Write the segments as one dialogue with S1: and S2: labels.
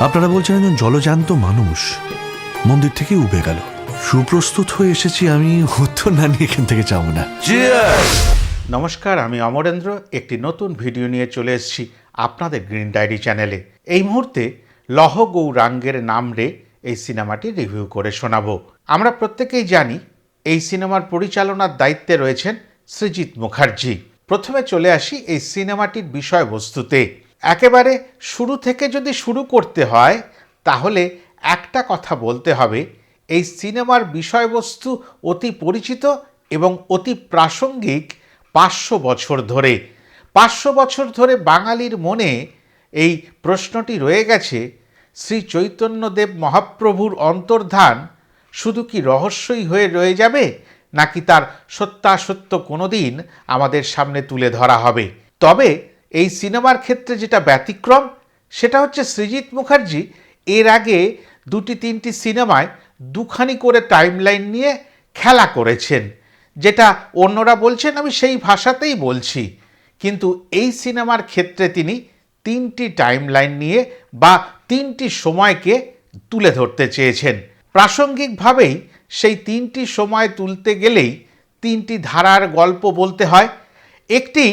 S1: আপনারা বলছেন একজন জলজান্ত মানুষ। মন্দির থেকে উবে গেল। সুপ্রস্তুত হয়ে এসেছি আমি, উত্তর না নিয়ে এখান থেকে যাব না।
S2: নমস্কার, আমি অমরেন্দ্র। একটি নতুন ভিডিও নিয়ে চলে এসেছি আপনাদের গ্রিন ডায়েরি চ্যানেলে এই মুহূর্তে লহ গৌরাঙ্গের নাম রে এই সিনেমাটি রিভিউ করে শোনাবো। আমরা প্রত্যেকেই জানি এই সিনেমার পরিচালনার দায়িত্বে রয়েছেন সৃজিৎ মুখার্জি। প্রথমে চলে আসি এই সিনেমাটির বিষয়বস্তুতে। একেবারে শুরু থেকে যদি শুরু করতে হয়, তাহলে একটা কথা বলতে হবে। এই সিনেমার বিষয়বস্তু অতি পরিচিত এবং অতি প্রাসঙ্গিক পাঁচশো বছর ধরে। পাঁচশো বছর ধরে বাঙালির মনে এই প্রশ্নটি রয়ে গেছে, শ্রী চৈতন্যদেব মহাপ্রভুর অন্তর্ধান শুধু কি রহস্যই হয়ে রয়ে যাবে, নাকি তার সত্যাসত্য কোনোদিন আমাদের সামনে তুলে ধরা হবে? তবে এই সিনেমার ক্ষেত্রে যেটা ব্যতিক্রম, সেটা হচ্ছে সৃজিৎ মুখার্জি এর আগে দুটি, তিনটি সিনেমায় দুখানি করে টাইমলাইন নিয়ে খেলা করেছেন, যেটা অন্যরা বলছেন, আমি সেই ভাষাতেই বলছি। কিন্তু এই সিনেমার ক্ষেত্রে তিনি তিনটি টাইমলাইন নিয়ে বা তিনটি সময়কে তুলে ধরতে চেয়েছেন। প্রাসঙ্গিকভাবেই সেই তিনটি সময় তুলতে গেলেই তিনটি ধারার গল্প বলতে হয়। একটি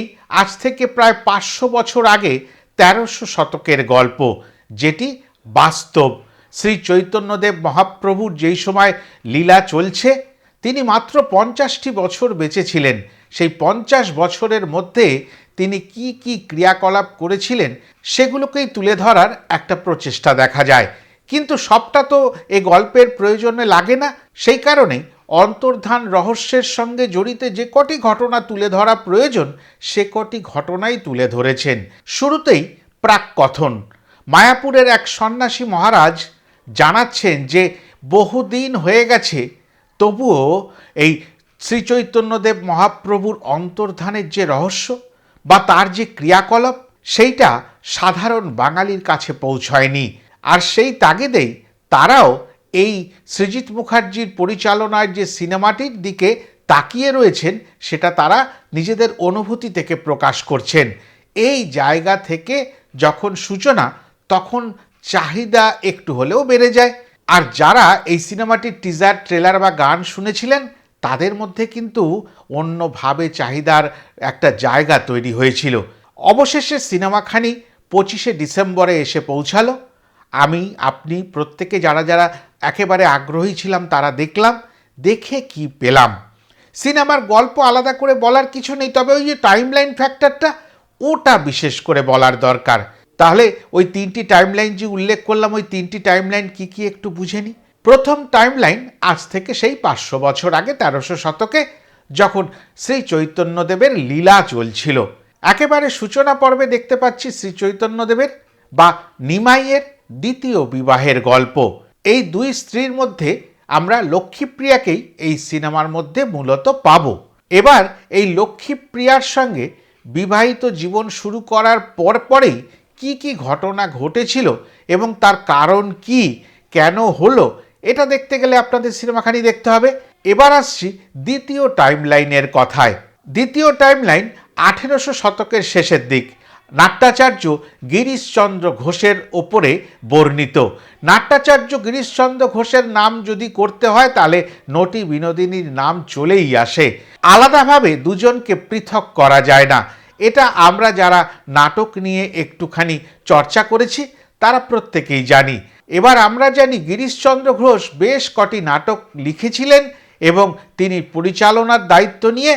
S2: আজ থেকে প্রায় পাঁচশো বছর আগে তেরোশো শতকের গল্প, যেটি বাস্তব। শ্রী চৈতন্যদেব মহাপ্রভুর যেই সময় লীলা চলছে, তিনি মাত্র পঞ্চাশটি বছর বেঁচে ছিলেন সেই পঞ্চাশ বছরের মধ্যে তিনি কি কি ক্রিয়াকলাপ করেছিলেন, সেগুলোকেই তুলে ধরার একটা প্রচেষ্টা দেখা যায়। কিন্তু সবটা তো এ গল্পের প্রয়োজনে লাগে না। সেই কারণেই অন্তর্ধান রহস্যের সঙ্গে জড়িত যে কটি ঘটনা তুলে ধরা প্রয়োজন, সে কটি ঘটনাই তুলে ধরেছেন। শুরুতেই প্রাককথন। মায়াপুরের এক সন্ন্যাসী মহারাজ জানাচ্ছেন যে বহুদিন হয়ে গেছে, তবুও এই শ্রীচৈতন্যদেব মহাপ্রভুর অন্তর্ধানের যে রহস্য বা তার যে ক্রিয়াকলাপ, সেইটা সাধারণ বাঙালির কাছে পৌঁছয়নি। আর সেই তাগিদেই তারাও এই সৃজিৎ মুখার্জির পরিচালনার যে সিনেমাটির দিকে তাকিয়ে রয়েছেন, সেটা তারা নিজেদের অনুভূতি থেকে প্রকাশ করছেন। এই জায়গা থেকে যখন সূচনা, তখন চাহিদা একটু হলেও বেড়ে যায়। আর যারা এই সিনেমাটির টিজার ট্রেলার বা গান শুনেছিলেন, তাদের মধ্যে কিন্তু অন্যভাবে চাহিদার একটা জায়গা তৈরি হয়েছিল। অবশেষে সিনেমাখানি পঁচিশে ডিসেম্বরে এসে পৌঁছালো। আমি, আপনি, প্রত্যেকে যারা যারা একেবারে আগ্রহী ছিলাম, তারা দেখলাম, দেখে কি পেলাম। সিনেমার গল্প আলাদা করে বলার কিছু নেই, তবে ওই যে টাইমলাইন ফ্যাক্টরটা ওটা বিশেষ করে বলার দরকার। তাহলে ওই তিনটি টাইমলাইন যে উল্লেখ করলাম, ওই তিনটি টাইমলাইন কি কি একটু বুঝে নিই? প্রথম টাইমলাইন আজ থেকে সেই পাঁচশো বছর আগে, তেরোশো শতকে, যখন শ্রী চৈতন্যদেবের লীলা চলছিল। একেবারে সূচনা পর্বে দেখতে পাচ্ছি শ্রী চৈতন্যদেবের বা নিমাইয়ের দ্বিতীয় বিবাহের গল্প। এই দুই স্ত্রীর মধ্যে আমরা লক্ষ্মীপ্রিয়াকেই এই সিনেমার মধ্যে মূলত পাব। এবার এই লক্ষ্মীপ্রিয়ার সঙ্গে বিবাহিত জীবন শুরু করার পর পরেই কি কি ঘটনা ঘটেছিল এবং তার কারণ কি, কেন হলো, এটা দেখতে গেলে আপনাদের সিনেমাখানি দেখতে হবে। এবার আসছি দ্বিতীয় টাইমলাইনের কথায়। দ্বিতীয় টাইমলাইন আঠেরোশো শতকের শেষের দিক। নাট্যাচার্য গিরিশচন্দ্র ঘোষের ওপরে বর্ণিত। নাট্যাচার্য গিরিশচন্দ্র ঘোষের নাম যদি করতে হয়, তাহলে নটি বিনোদিনীর নাম চলেই আসে। আলাদাভাবে দুজনকে পৃথক করা যায় না। এটা আমরা যারা নাটক নিয়ে একটুখানি চর্চা করেছি, তারা প্রত্যেকেই জানি। এবার আমরা জানি গিরিশচন্দ্র ঘোষ বেশ কটি নাটক লিখেছিলেন এবং তিনি পরিচালনার দায়িত্ব নিয়ে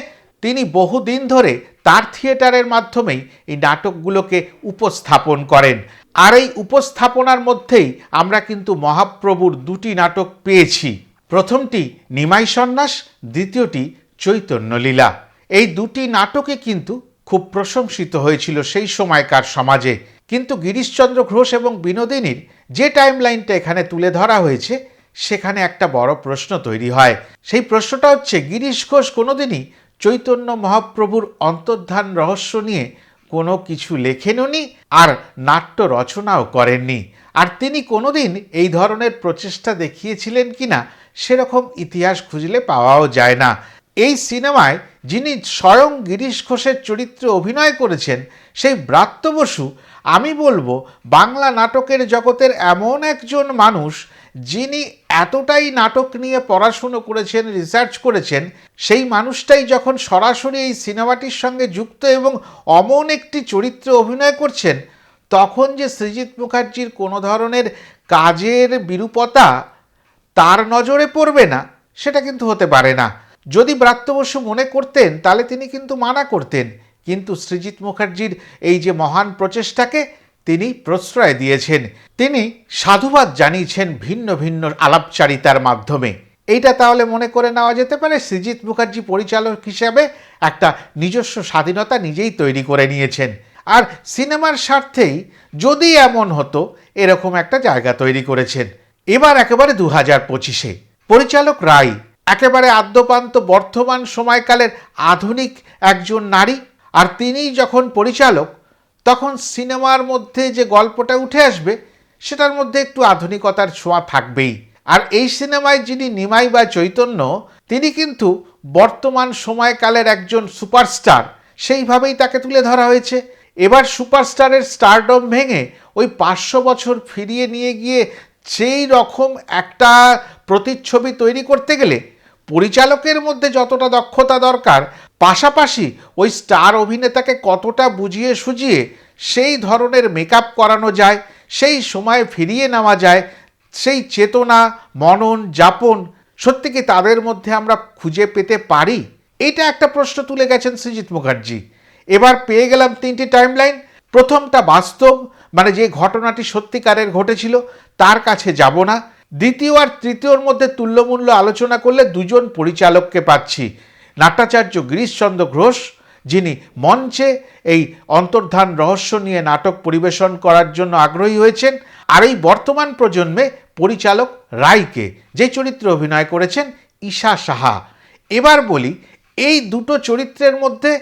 S2: তিনি বহুদিন ধরে তার থিয়েটারের মাধ্যমেই এই নাটকগুলোকে উপস্থাপন করেন। আর এই উপস্থাপনার মধ্যেই আমরা কিন্তু মহাপ্রভুর দুটি নাটক পেয়েছি। প্রথমটি নিমাই সন্ন্যাস, দ্বিতীয়টি চৈতন্যলীলা এই দুটি নাটকে কিন্তু খুব প্রশংসিত হয়েছিল সেই সময়কার সমাজে। কিন্তু গিরিশচন্দ্র ঘোষ এবং বিনোদিনীর যে টাইমলাইনটা এখানে তুলে ধরা হয়েছে, সেখানে একটা বড় প্রশ্ন তৈরি হয়। সেই প্রশ্নটা হচ্ছে, গিরিশ ঘোষ কোনোদিনই চৈতন্য মহাপ্রভুর অন্তর্ধান রহস্য নিয়ে কোনো কিছু লেখেননি আর নাট্য রচনাও করেননি। আর তিনি কোনোদিন এই ধরনের প্রচেষ্টা দেখিয়েছিলেন কিনা সেরকম ইতিহাস খুঁজলে পাওয়াও যায় না। এই সিনেমায় যিনি স্বয়ং গিরিশ ঘোষের চরিত্রে অভিনয় করেছেন, সেই ব্রাত্য বসু, আমি বলব বাংলা নাটকের জগতের এমন একজন মানুষ যিনি এতটাই নাটক নিয়ে পড়াশুনো করেছেন রিসার্চ করেছেন, সেই মানুষটাই যখন সরাসরি এই সিনেমাটির সঙ্গে যুক্ত এবং অমন একটি চরিত্রে অভিনয় করছেন, তখন যে সৃজিৎ মুখার্জির কোনো ধরনের কাজের বিরূপতা তার নজরে পড়বে না, সেটা কিন্তু হতে পারে না। যদি ব্রাত্য বসু মনে করতেন, তাহলে তিনি কিন্তু মানা করতেন। কিন্তু সৃজিৎ মুখার্জির এই যে মহান প্রচেষ্টাকে তিনি প্রশ্রয় দিয়েছেন। তিনি সাধুবাদ জানিয়েছেন ভিন্ন ভিন্ন আলাপচারিতার মাধ্যমে। এইটা তাহলে মনে করে নেওয়া যেতে পারে, সৃজিৎ মুখার্জি পরিচালক হিসাবে একটা নিজস্ব স্বাধীনতা নিজেই তৈরি করে নিয়েছেন। আর সিনেমার স্বার্থেই যদি এমন হতো, এরকম একটা জায়গা তৈরি করেছেন। এবার একেবারে দু হাজার পঁচিশে। পরিচালক রায়, একেবারে আদ্যপান্ত বর্তমান সময়কালের আধুনিক একজন নারী। আর তিনি যখন পরিচালক তখন সিনেমার মধ্যে যে গল্পটা উঠে আসবে, সেটার মধ্যে একটু আধুনিকতার ছোঁয়া থাকবেই। আর এই সিনেমায় যিনি নিমাই বা চৈতন্য, তিনি কিন্তু বর্তমান সময়কালের একজন সুপারস্টার। সেইভাবেই তাকে তুলে ধরা হয়েছে। এবার সুপারস্টারের স্টারডম ভেঙে ওই পাঁচশো বছর ফিরিয়ে নিয়ে গিয়ে সেই রকম একটা প্রতিচ্ছবি তৈরি করতে গেলে, পরিচালকের মধ্যে যতটা দক্ষতা দরকার পাশাপাশি ওই স্টার অভিনেতাকে কতটা বুঝিয়ে সুজিয়ে সেই ধরনের মেকআপ করানো যায়, সেই সময় ফিরিয়ে নেওয়া যায়, সেই চেতনা, মনন, যাপন, সত্যি কি তাদের মধ্যে আমরা খুঁজে পেতে পারি? এটা একটা প্রশ্ন তুলে গেছেন সৃজিৎ মুখার্জি। এবার পেয়ে গেলাম তিনটি টাইমলাইন প্রথমটা বাস্তব মানে যে ঘটনাটি সত্যিকারের ঘটেছিল, তার কাছে যাব না। দ্বিতীয় আর তৃতীয়র মধ্যে তুল্যমূল্য আলোচনা করলে দুজন পরিচালককে পাচ্ছি। নাট্যাচার্য গিরিশচন্দ্র ঘোষ, যিনি মঞ্চে এই অন্তর্ধান রহস্য নিয়ে নাটক পরিবেশন করার জন্য আগ্রহী হয়েছেন, আর এই বর্তমান প্রজন্মে পরিচালক রায়কে, যে চরিত্রে অভিনয় করেছেন ঈশা সাহা। এবার বলি, এই দুটো চরিত্রের মধ্যে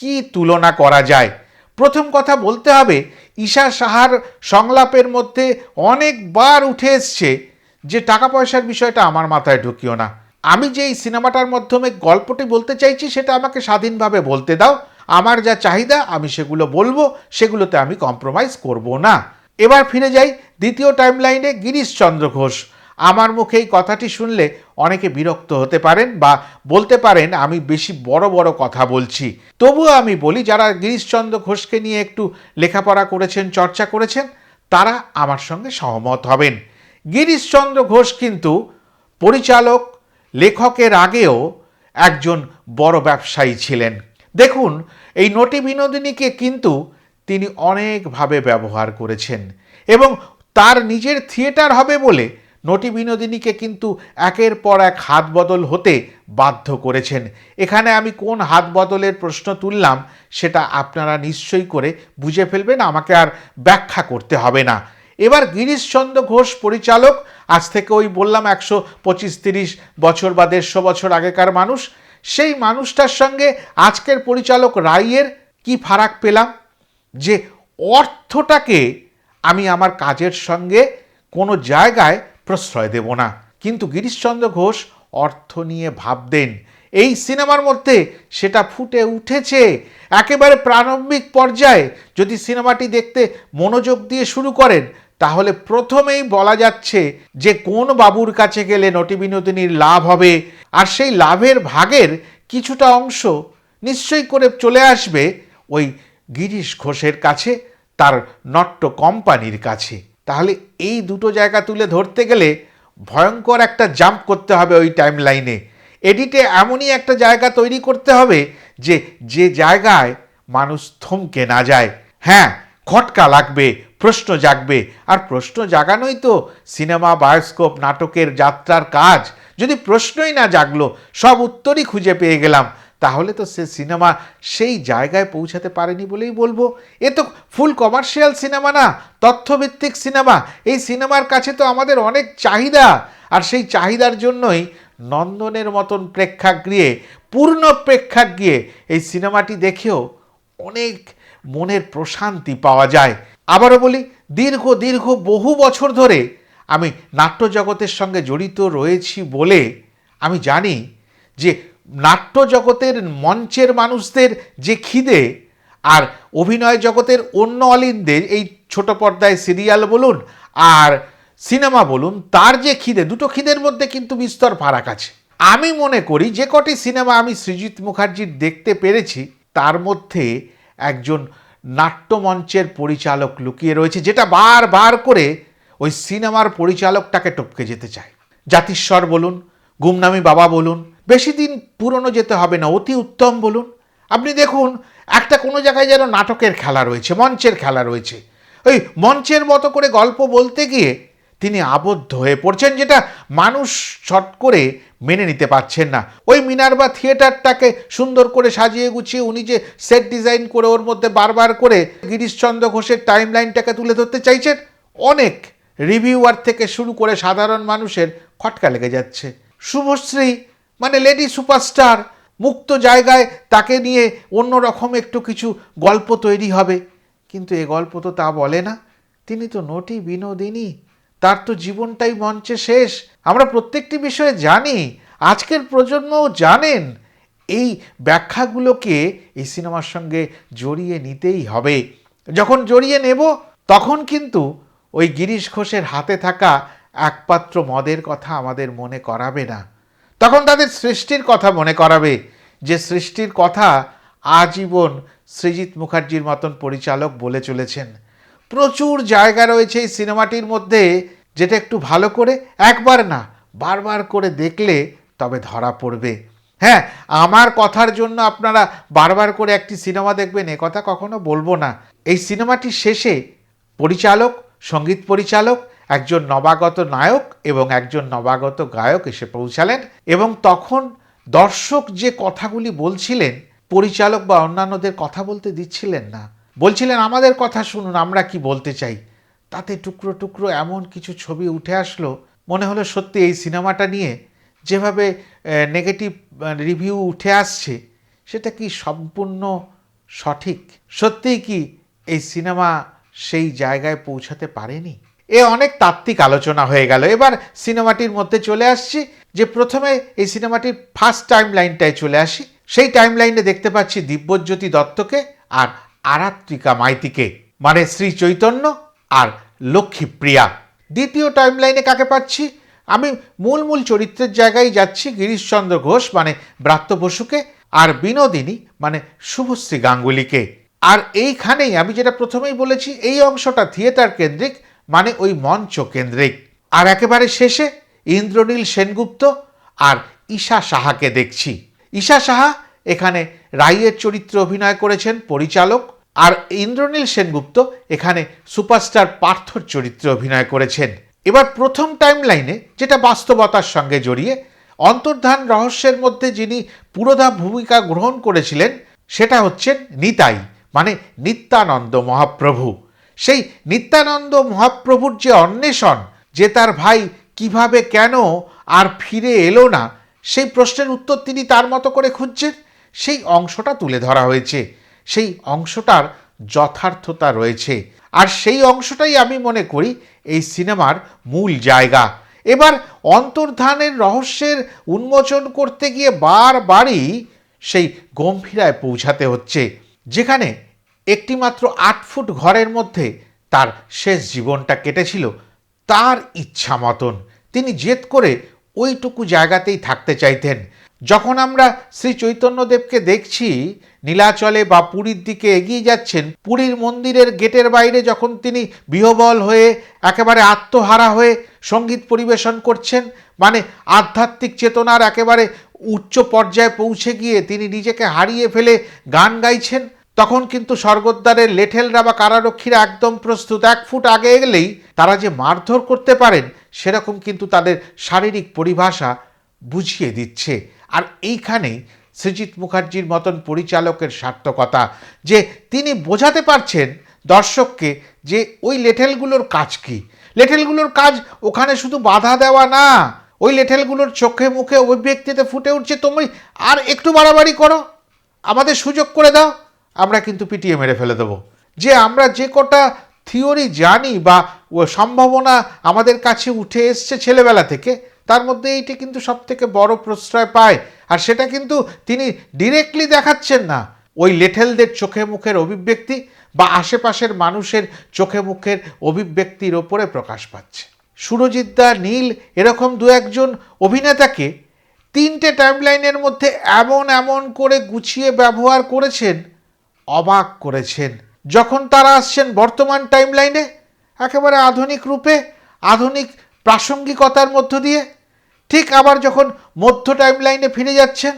S2: কি তুলনা করা যায়? প্রথম কথা বলতে হবে, ঈশা সাহার সংলাপের মধ্যে অনেকবার উঠে এসছে যে টাকা পয়সার বিষয়টা আমার মাথায় ঢুকিও না। আমি যে এই সিনেমাটার মাধ্যমে গল্পটি বলতে চাইছি, সেটা আমাকে স্বাধীনভাবে বলতে দাও। আমার যা চাহিদা, আমি সেগুলো বলব, সেগুলোতে আমি কম্প্রোমাইজ করব না। এবার ফিরে যাই দ্বিতীয় টাইম টাইমলাইনে গিরিশচন্দ্র ঘোষ। আমার মুখে এই কথাটি শুনলে অনেকে বিরক্ত হতে পারেন বা বলতে পারেন, আমি বেশি বড় বড় কথা বলছি। তবুও আমি বলি, যারা গিরিশচন্দ্র ঘোষকে নিয়ে একটু লেখাপড়া করেছেন, চর্চা করেছেন, তারা আমার সঙ্গে সহমত হবেন। গিরিশচন্দ্র ঘোষ কিন্তু পরিচালক লেখকের আগেও একজন বড় ব্যবসায়ী ছিলেন। দেখুন, এই নটি বিনোদিনীকে কিন্তু তিনি অনেকভাবে ব্যবহার করেছেন এবং তার নিজের থিয়েটার হবে বলে নটি বিনোদিনীকে কিন্তু একের পর এক হাত বদল হতে বাধ্য করেছেন। এখানে আমি কোন হাত বদলের প্রশ্ন তুললাম সেটা আপনারা নিশ্চয়ই করে বুঝে ফেলবেন, আমাকে আর ব্যাখ্যা করতে হবে না। এবার গিরিশচন্দ্র ঘোষ পরিচালক। আজ থেকে ওই বললাম একশো পঁচিশ তিরিশ বছর বা দেড়শো বছর আগেকার মানুষ। সেই মানুষটার সঙ্গে আজকের পরিচালক রাইয়ের কি ফারাক পেলাম? যে অর্থটাকে আমি আমার কাজের সঙ্গে কোনো জায়গায় প্রশ্রয় দেব না। কিন্তু গিরিশচন্দ্র ঘোষ অর্থ নিয়ে ভাবতেন। এই সিনেমার মধ্যে সেটা ফুটে উঠেছে। একেবারে প্রারম্ভিক পর্যায়ে যদি সিনেমাটি দেখতে মনোযোগ দিয়ে শুরু করেন তাহলে প্রথমেই বলা যাচ্ছে যে কোন বাবুর কাছে গেলে নটি বিনোদিনীর লাভ হবে? আর সেই লাভের ভাগের কিছুটা অংশ নিশ্চয়ই করে চলে আসবে ওই গিরিশ ঘোষের কাছে, তার নট্ট কোম্পানির কাছে। তাহলে এই দুটো জায়গা তুলে ধরতে গেলে ভয়ঙ্কর একটা জাম্প করতে হবে ওই টাইম লাইনে এডিটে এমনই একটা জায়গা তৈরি করতে হবে যে যে জায়গায় মানুষ থমকে না যায়। হ্যাঁ খটকা লাগবে প্রশ্ন জাগবে। আর প্রশ্ন জাগানোই তো সিনেমা, বায়োস্কোপ, নাটকের যাত্রার কাজ। যদি প্রশ্নই না জাগলো, সব উত্তরই খুঁজে পেয়ে গেলাম। তাহলে তো সে সিনেমা সেই জায়গায় পৌঁছাতে পারেনি বলেই বলব। এ তো ফুল কমার্শিয়াল সিনেমা না, তথ্যভিত্তিক সিনেমা। এই সিনেমার কাছে তো আমাদের অনেক চাহিদা। আর সেই চাহিদার জন্যই নন্দনের মতন প্রেক্ষাগৃহে, পূর্ণ প্রেক্ষাগৃহে এই সিনেমাটি দেখেও অনেক মনের প্রশান্তি পাওয়া যায়। আবারও বলি, দীর্ঘ দীর্ঘ বহু বছর ধরে আমি নাট্যজগতের সঙ্গে জড়িত রয়েছি বলে আমি জানি যে নাট্য জগতের মঞ্চের মানুষদের যে খিদে আর অভিনয় জগতের অন্য অলিনদের, এই ছোট পর্দায় সিরিয়াল বলুন আর সিনেমা বলুন, তার যে খিদে, দুটো খিদের মধ্যে কিন্তু বিস্তর ফারাক আছে। আমি মনে করি যে কটি সিনেমা আমি সৃজিত মুখার্জির দেখতে পেরেছি, তার মধ্যে একজন নাট্যমঞ্চের পরিচালক লুকিয়ে রয়েছে, যেটা বারবার করে ওই সিনেমার পরিচালকটাকে টপকে যেতে চায়। জাতিস্বর বলুন, গুমনামি বাবা বলুন, বেশি দিন পুরনো যেতে হবে না, অতি উত্তম বলুন। আপনি দেখুন, একটা কোনো জায়গায় যেন নাটকের খেলা রয়েছে, মঞ্চের খেলা রয়েছে। ওই মঞ্চের মতো করে গল্প বলতে গিয়ে তিনি আবদ্ধ হয়ে পড়ছেন, যেটা মানুষ ছট করে মেনে নিতে পারছেন না। ওই মিনারবা থিয়েটারটাকে সুন্দর করে সাজিয়ে গুছিয়ে উনি যে সেট ডিজাইন করে ওর মধ্যে বারবার করে গিরিশচন্দ্র ঘোষের টাইম লাইনটাকে তুলে ধরতে চাইছেন, অনেক রিভিউয়ার থেকে শুরু করে সাধারণ মানুষের খটকা লেগে যাচ্ছে। শুভশ্রী মানে লেডি সুপারস্টার, মুক্ত জায়গায় তাকে নিয়ে অন্যরকম একটু কিছু গল্প তৈরি হবে। কিন্তু এ গল্প তো তা বলে না। তিনি তো নটি বিনোদিনী। তার তো জীবনটাই মঞ্চে শেষ। আমরা প্রত্যেকটি বিষয়ে জানি, আজকের প্রজন্মও জানেন, এই ব্যাখ্যাগুলোকে এই সিনেমার সঙ্গে জড়িয়ে নিতেই হবে। যখন জড়িয়ে নেব, তখন কিন্তু ওই গিরিশ ঘোষের হাতে থাকা একপাত্র মদের কথা আমাদের মনে করাবে না। তখন তাদের সৃষ্টির কথা মনে করাবে, যে সৃষ্টির কথা আজীবন সৃজিত মুখার্জির মতন পরিচালক বলে চলেছেন। প্রচুর জায়গা রয়েছে এই সিনেমাটির মধ্যে, যেটা একটু ভালো করে একবার না, বারবার করে দেখলে তবে ধরা পড়বে। হ্যাঁ আমার কথার জন্য আপনারা বারবার করে একটি সিনেমা দেখবেন, এ কথা কখনো বলব না। এই সিনেমাটির শেষে পরিচালক, সংগীত পরিচালক, একজন নবাগত নায়ক এবং একজন নবাগত গায়ক এসে পৌঁছালেন এবং তখন দর্শক যে কথাগুলি বলছিলেন, পরিচালক বা অন্যান্যদের কথা বলতে দিচ্ছিলেন না। বলছিলেন, আমাদের কথা শুনুন, আমরা কি বলতে চাই? তাতে টুকরো টুকরো এমন কিছু ছবি উঠে আসলো, মনে হলো সত্যি এই সিনেমাটা নিয়ে যেভাবে নেগেটিভ রিভিউ উঠে আসছে, সেটা কি সম্পূর্ণ সঠিক? সত্যিই কি এই সিনেমা সেই জায়গায় পৌঁছাতে পারেনি? এ অনেক তাত্ত্বিক আলোচনা হয়ে গেল। এবার সিনেমাটির মধ্যে চলে আসছি, যে প্রথমে এই সিনেমাটির ফার্স্ট টাইম লাইনটায় চলে আসি। সেই টাইম লাইনে দেখতে পাচ্ছি দিব্যজ্যোতি দত্তকে আর আরাত্রিকা মাইতিকে মানে শ্রী চৈতন্য আর লক্ষ্মীপ্রিয়া। দ্বিতীয় টাইম লাইনে কাকে পাচ্ছি? আমি মূল মূল চরিত্রের জায়গায় যাচ্ছি গিরিশচন্দ্র ঘোষ মানে ব্রাত্য বসুকে, আর বিনোদিনী মানে শুভশ্রী গাঙ্গুলিকে। আর এইখানেই আমি যেটা প্রথমেই বলেছি, এই অংশটা থিয়েটার কেন্দ্রিক মানে ওই মঞ্চ কেন্দ্রিক। আর একেবারে শেষে ইন্দ্রনীল সেনগুপ্ত আর ঈশা সাহাকে দেখছি। ঈশা সাহা এখানে রাইয়ের চরিত্রে অভিনয় করেছেন পরিচালক আর ইন্দ্রনীল সেনগুপ্ত এখানে সুপারস্টার পার্থর চরিত্রে অভিনয় করেছেন। এবার প্রথম টাইম লাইনে যেটা বাস্তবতার সঙ্গে জড়িয়ে, অন্তর্ধান রহস্যের মধ্যে যিনি পুরোধা ভূমিকা গ্রহণ করেছিলেন, সেটা হচ্ছেন নিতাই মানে নিত্যানন্দ মহাপ্রভু। সেই নিত্যানন্দ মহাপ্রভুর যে অন্বেষণ, যে তার ভাই কীভাবে কেন আর ফিরে এলো না, সেই প্রশ্নের উত্তর তিনি তার মতো করে খুঁজছেন। সেই অংশটা তুলে ধরা হয়েছে। সেই অংশটার যথার্থতা রয়েছে। আর সেই অংশটাই আমি মনে করি এই সিনেমার মূল জায়গা। এবার অন্তর্ধানের রহস্যের উন্মোচন করতে গিয়ে বারবারই সেই গম্ভীরায় পৌঁছাতে হচ্ছে, যেখানে একটিমাত্র আট ফুট ঘরের মধ্যে তার শেষ জীবনটা কেটেছিল। তার ইচ্ছা মতন তিনি জেদ করে ওইটুকু জায়গাতেই থাকতে চাইতেন। যখন আমরা শ্রী চৈতন্যদেবকে দেখছি, নীলাচলে বা পুরীর দিকে এগিয়ে যাচ্ছেন, পুরীর মন্দিরের গেটের বাইরে যখন তিনি বিহবল হয়ে, একেবারে আত্মহারা হয়ে সংগীত পরিবেশন করছেন মানে আধ্যাত্মিক চেতনার একেবারে উচ্চ পর্যায়ে পৌঁছে গিয়ে তিনি নিজেকে হারিয়ে ফেলে গান গাইছেন, তখন কিন্তু স্বর্গদ্বারের লেঠেলরা বা কারারক্ষীরা একদম প্রস্তুত, এক ফুট আগে এগেলেই তারা যে মারধর করতে পারেন, সেরকম কিন্তু তাদের শারীরিক পরিভাষা বুঝিয়ে দিচ্ছে। আর এইখানেই সৃজিত মুখার্জির মতন পরিচালকের সার্থকতা যে তিনি বোঝাতে পারছেন দর্শককে যে ওই লেঠেলগুলোর কাজ কি। লেঠেলগুলোর কাজ ওখানে শুধু বাধা দেওয়া না, ওই লেঠেলগুলোর চোখে মুখে অভিব্যক্তিতে ফুটে উঠছে, তুমি আর একটু বাড়াবাড়ি করো, আমাদের সুযোগ করে দাও, আমরা কিন্তু পিটিয়ে মেরে ফেলে দেবো। যে আমরা যে কটা থিওরি জানি বা সম্ভাবনা আমাদের কাছে উঠে এসছে ছেলেবেলা থেকে তার মধ্যে এইটি কিন্তু সব থেকে বড় প্রশ্রয় পায়। আর সেটা কিন্তু তিনি ডিরেক্টলি দেখাচ্ছেন না। ওই লেঠেলদের চোখে মুখের অভিব্যক্তি বা আশেপাশের মানুষের চোখে মুখের অভিব্যক্তির ওপরে প্রকাশ পাচ্ছে। সুরজিৎ দা, নীল এরকম দু একজন অভিনেতাকে তিনটে টাইমলাইনের মধ্যে এমন এমন করে গুছিয়ে ব্যবহার করেছেন, অবাক করেছেন। যখন তারা আসছেন বর্তমান টাইমলাইনে একেবারে আধুনিক রূপে, আধুনিক প্রাসঙ্গিকতার মধ্য দিয়ে ঠিক আবার যখন মধ্য টাইমলাইনে ফিরে যাচ্ছেন,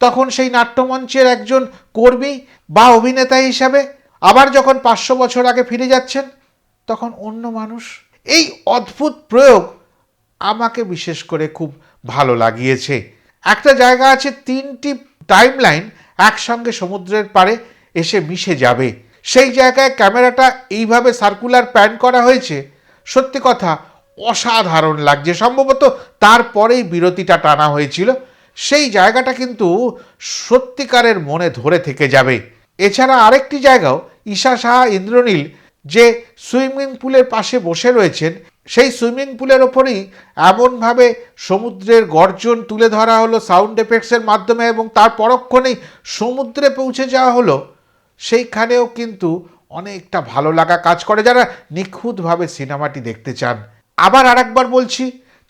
S2: তখন সেই নাট্যমঞ্চের একজন কর্মী বা অভিনেতা হিসাবে আবার যখন পাঁচশো বছর আগে ফিরে যাচ্ছেন, তখন অন্য মানুষ। এই অদ্ভুত প্রয়োগ আমাকে বিশেষ করে খুব ভালো লাগিয়েছে। একটা জায়গা আছে, তিনটি টাইমলাইন একসঙ্গে সমুদ্রের পাড়ে এসে মিশে যাবে। সেই জায়গায় ক্যামেরাটা এইভাবে সার্কুলার প্যান করা হয়েছে। সত্যি কথা অসাধারণ লাগছে। সম্ভবত তারপরেই বিরতিটা টানা হয়েছিল। সেই জায়গাটা কিন্তু সত্যিকারের মনে ধরে থেকে যাবে। এছাড়া আরেকটি জায়গাও, ঈশা সাহা, ইন্দ্রনীল যে সুইমিং পুলের পাশে বসে রয়েছেন, সেই সুইমিং পুলের ওপরেই এমনভাবে সমুদ্রের গর্জন তুলে ধরা হলো সাউন্ড এফেক্টসের মাধ্যমে এবং তার পরক্ষণেই সমুদ্রে পৌঁছে যাওয়া হলো, সেইখানেও কিন্তু অনেকটা ভালো লাগা কাজ করে। যারা নিখুঁতভাবে সিনেমাটি দেখতে চান আবার আরেকবার বলছি,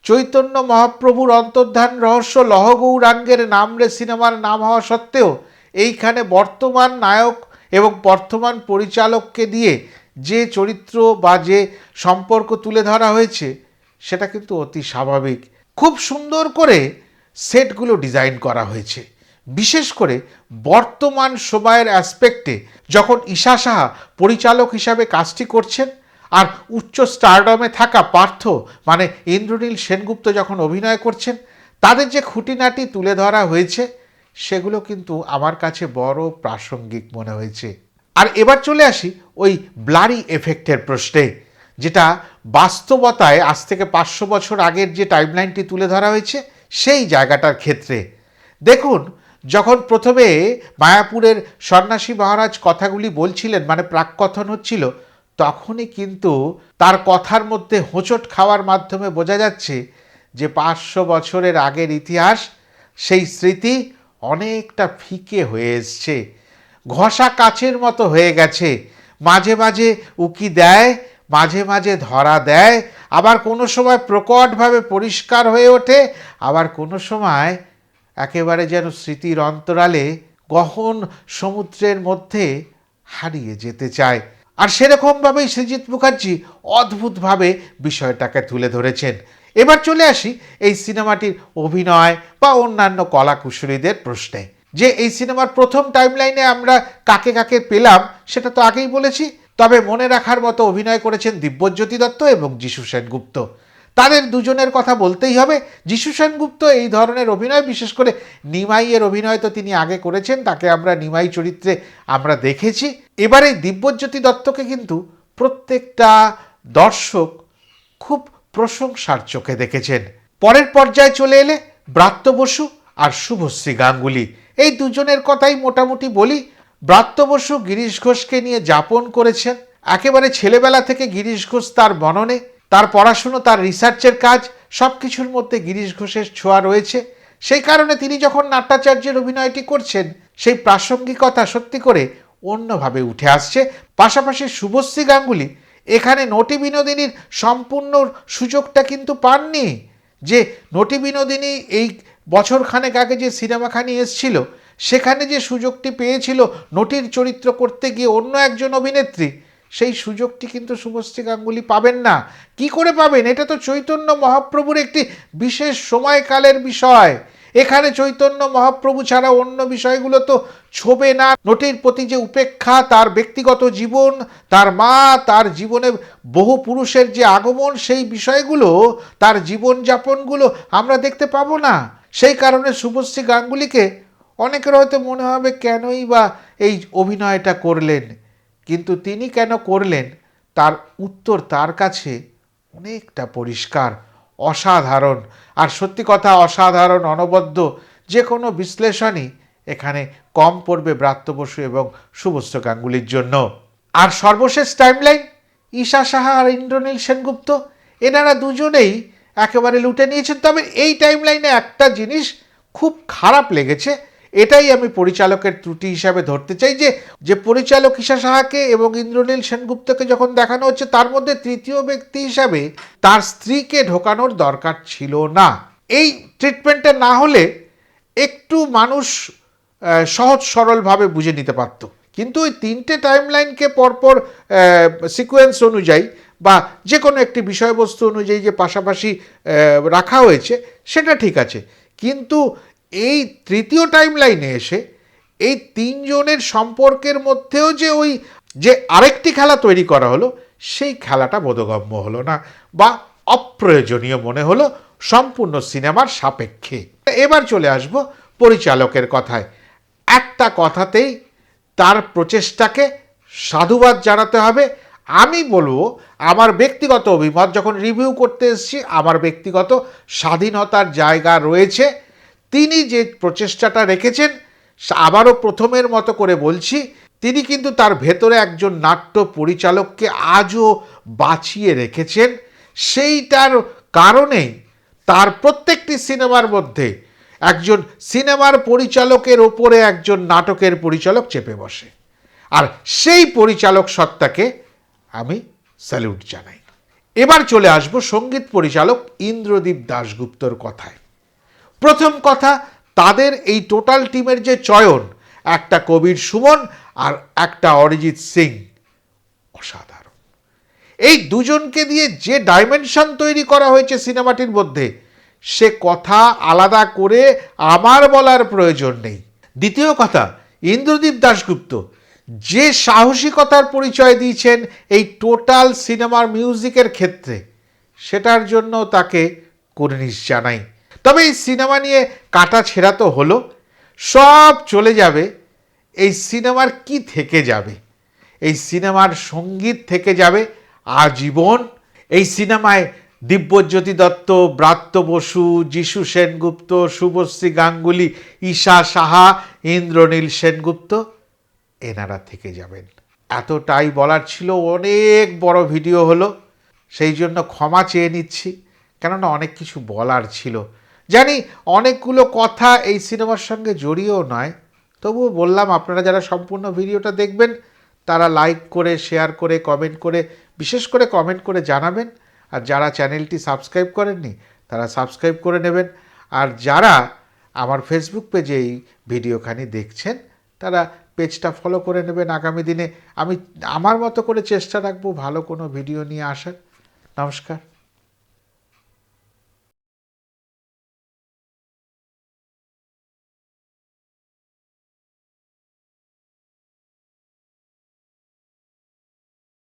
S2: চৈতন্য মহাপ্রভুর অন্তর্ধান রহস্য লহগৌরাঙ্গের নাম রে সিনেমার নাম হওয়া সত্ত্বেও এইখানে বর্তমান নায়ক এবং বর্তমান পরিচালককে দিয়ে যে চরিত্র বা যে সম্পর্ক তুলে ধরা হয়েছে, সেটা কিন্তু অতি স্বাভাবিক। খুব সুন্দর করে সেটগুলো ডিজাইন করা হয়েছে। বিশেষ করে বর্তমান সময়ের অ্যাসপেক্টে যখন ঈশা সাহা পরিচালক হিসাবে কাজটি করছেন আর উচ্চ স্টারডমে থাকা পার্থ মানে ইন্দ্রনীল সেনগুপ্ত যখন অভিনয় করছেন, তাদের যে খুঁটিনাটি তুলে ধরা হয়েছে, সেগুলো কিন্তু আমার কাছে বড় প্রাসঙ্গিক মনে হয়েছে। আর এবার চলে আসি ওই ব্লারি এফেক্টের প্রশ্নে, যেটা বাস্তবতায় আজ থেকে পাঁচশো বছর আগের যে টাইমলাইনটি তুলে ধরা হয়েছে, সেই জায়গাটার ক্ষেত্রে। দেখুন, যখন প্রথমে মায়াপুরের সন্ন্যাসী মহারাজ কথাগুলি বলছিলেন মানে প্রাককথন হচ্ছিল তখনই কিন্তু তার কথার মধ্যে হোঁচট খাওয়ার মাধ্যমে বোঝা যাচ্ছে যে পাঁচশো বছরের আগের ইতিহাস, সেই স্মৃতি অনেকটা ফিকে হয়ে এসছে। ঘষা কাচের মতো হয়ে গেছে। মাঝে মাঝে উকি দেয়, মাঝে মাঝে ধরা দেয়, আবার কোনো সময় প্রকটভাবে পরিষ্কার হয়ে ওঠে, আবার কোনো সময় একেবারে যেন স্মৃতির অন্তরালে গহন সমুদ্রের মধ্যে হারিয়ে যেতে চায়। আর সেরকমভাবেই শ্রীজিৎ মুখার্জি অদ্ভুতভাবে বিষয়টাকে তুলে ধরেছেন। এবার চলে আসি এই সিনেমাটির অভিনয় বা অন্যান্য কলাকুশলীদের প্রশ্নে। যে এই সিনেমার প্রথম টাইমলাইনে আমরা কাকে কাকে পেলাম, সেটা তো আগেই বলেছি, তবে মনে রাখার মতো অভিনয় করেছেন দিব্যজ্যোতি দত্ত এবং যিশু সেনগুপ্ত। তাদের দুজনের কথা বলতেই হবে। যিশু সেনগুপ্ত এই ধরনের অভিনয়, বিশেষ করে নিমাইয়ের অভিনয় তো তিনি আগে করেছেন, তাকে আমরা নিমাই চরিত্রে আমরা দেখেছি। এবারে দিব্যজ্যোতি দত্তকে কিন্তু প্রত্যেকটা দর্শক খুব প্রশংসার চোখে দেখেছেন। পরের পর্যায়ে চলে এলে ব্রাত্য বসু আর শুভশ্রী গাঙ্গুলি। এই দুজনের কথাই মোটামুটি বলি। ব্রাত্য বসু গিরিশ ঘোষকে নিয়ে যাপন করেছেন। একেবারে ছেলেবেলা থেকে গিরিশ ঘোষ তার মননে তার পড়াশুনো, তার রিসার্চের কাজ সব কিছুর মধ্যে গিরিশ ঘোষের ছোঁয়া রয়েছে। সেই কারণে তিনি যখন নাট্যাচার্যের অভিনয়টি করছেন, সেই প্রাসঙ্গিকতা সত্যি করে অন্যভাবে উঠে আসছে। পাশাপাশি শুভশ্রী গাঙ্গুলি এখানে নটি বিনোদিনীর সম্পূর্ণ সুযোগটা কিন্তু পাননি। যে নটি বিনোদিনী এই বছরখানেক আগে যে সিনেমাখানি এসছিল, সেখানে যে সুযোগটি পেয়েছিল নটির চরিত্র করতে গিয়ে অন্য একজন অভিনেত্রী সেই সুযোগটি কিন্তু শুভশ্রী গাঙ্গুলি পাবেন না। কি করে পাবেন? এটা তো চৈতন্য মহাপ্রভুর একটি বিশেষ সময়কালের বিষয়। এখানে চৈতন্য মহাপ্রভু ছাড়া অন্য বিষয়গুলো তো ছোবে না। নটির প্রতি যে উপেক্ষা, তার ব্যক্তিগত জীবন, তার মা, তার জীবনে বহু পুরুষের যে আগমন, সেই বিষয়গুলো, তার জীবনযাপনগুলো আমরা দেখতে পাবো না। সেই কারণে শুভশ্রী গাঙ্গুলিকে অনেকের হয়তো মনে হবে, কেনই বা এই অভিনয়টা করলেন? কিন্তু তিনি কেন করলেন? তার উত্তর তার কাছে অনেকটা পরিষ্কার, অসাধারণ। আর সত্যি কথা, অসাধারণ, অনবদ্য, যে কোনো বিশ্লেষণই এখানে কম পড়বে ব্রাত্য বসু এবং শুভশ্র গাঙ্গুলির জন্য। আর সর্বশেষ টাইমলাইন ঈশা সাহা আর ইন্দ্রনীল সেনগুপ্ত, এনারা দুজনেই একেবারে লুটে নিয়েছেন। তবে এই টাইমলাইনে একটা জিনিস খুব খারাপ লেগেছে এটাই আমি পরিচালকের ত্রুটি হিসাবে ধরতে চাই যে যে পরিচালক ঈশা সাহাকে এবং ইন্দ্রনীল সেনগুপ্তকে যখন দেখানো হচ্ছে, তার মধ্যে তৃতীয় ব্যক্তি হিসাবে তার স্ত্রীকে ঢোকানোর দরকার ছিল না। এই ট্রিটমেন্টটা না হলে একটু মানুষ সহজ সরলভাবে বুঝে নিতে পারতো। কিন্তু ওই তিনটে টাইমলাইনকে পরপর সিকোয়েন্স অনুযায়ী বা যে কোনো একটি বিষয়বস্তু অনুযায়ী যে পাশাপাশি রাখা হয়েছে, সেটা ঠিক আছে। কিন্তু এই তৃতীয় টাইম লাইনে এসে এই তিনজনের সম্পর্কের মধ্যেও যে ওই যে আরেকটি খেলা তৈরি করা হলো, সেই খেলাটা বোধগম্য হলো না বা অপ্রয়োজনীয় মনে হলো সম্পূর্ণ সিনেমার সাপেক্ষে। এবার চলে আসব পরিচালকের কথায়। একটা কথাতেই তার প্রচেষ্টাকে সাধুবাদ জানাতে হবে। আমি বলব, আমার ব্যক্তিগত অভিমত, যখন রিভিউ করতে এসেছি, আমার ব্যক্তিগত স্বাধীনতার জায়গা রয়েছে। তিনি যে প্রচেষ্টাটা রেখেছেন আবারও প্রথমের মতো করে বলছি, তিনি কিন্তু তার ভেতরে একজন নাট্য পরিচালককে আজও বাঁচিয়ে রেখেছেন। সেইটার কারণেই তার প্রত্যেকটি সিনেমার মধ্যে একজন সিনেমার পরিচালকের ওপরে একজন নাটকের পরিচালক চেপে বসে। আর সেই পরিচালক সত্তাকে আমি স্যালুট জানাই। এবার চলে আসব সংগীত পরিচালক ইন্দ্রদীপ দাশগুপ্তর কথায়। প্রথম কথা, তাদের এই টোটাল টিমের যে চয়ন, একটা কবির সুমন আর একটা অরিজিৎ সিং, অসাধারণ। এই দুজনকে দিয়ে যে ডাইমেনশন তৈরি করা হয়েছে সিনেমাটির মধ্যে, সে কথা আলাদা করে আমার বলার প্রয়োজন নেই। দ্বিতীয় কথা, ইন্দ্রদীপ দাশগুপ্ত যে সাহসিকতার পরিচয় দিয়েছেন এই টোটাল সিনেমার মিউজিকের ক্ষেত্রে, সেটার জন্য তাকে কুর্নিশ জানাই। তবে এই সিনেমা নিয়ে কাটা ছেঁড়া তো হলো। সব চলে যাবে। এই সিনেমার কি থেকে যাবে? এই সিনেমার সংগীত থেকে যাবে আজীবন। এই সিনেমায় দিব্যজ্যোতি দত্ত, ব্রাত্য বসু, যিশু সেনগুপ্ত, শুভশ্রী গাঙ্গুলি, ঈশা সাহা, ইন্দ্রনীল সেনগুপ্ত এনারা থেকে যাবেন। এতটাই বলার ছিল, অনেক বড় ভিডিও হলো। সেই জন্য ক্ষমা চেয়ে নিচ্ছি। কেননা অনেক কিছু বলার ছিল। জানি অনেকগুলো কথা এই সিনেমার সঙ্গে জড়িয়েও নয়। তবুও বললাম, আপনারা যারা সম্পূর্ণ ভিডিওটা দেখবেন, তারা লাইক করে শেয়ার করে কমেন্ট করে, বিশেষ করে কমেন্ট করে জানাবেন। আর যারা চ্যানেলটি সাবস্ক্রাইব করেননি, তারা সাবস্ক্রাইব করে নেবেন। আর যারা আমার ফেসবুক পেজে এই ভিডিওখানি দেখছেন, তারা পেজটা ফলো করে নেবেন আগামী দিনে। আমি আমার মতো করে চেষ্টা রাখব ভালো কোনো ভিডিও নিয়ে আসার। নমস্কার।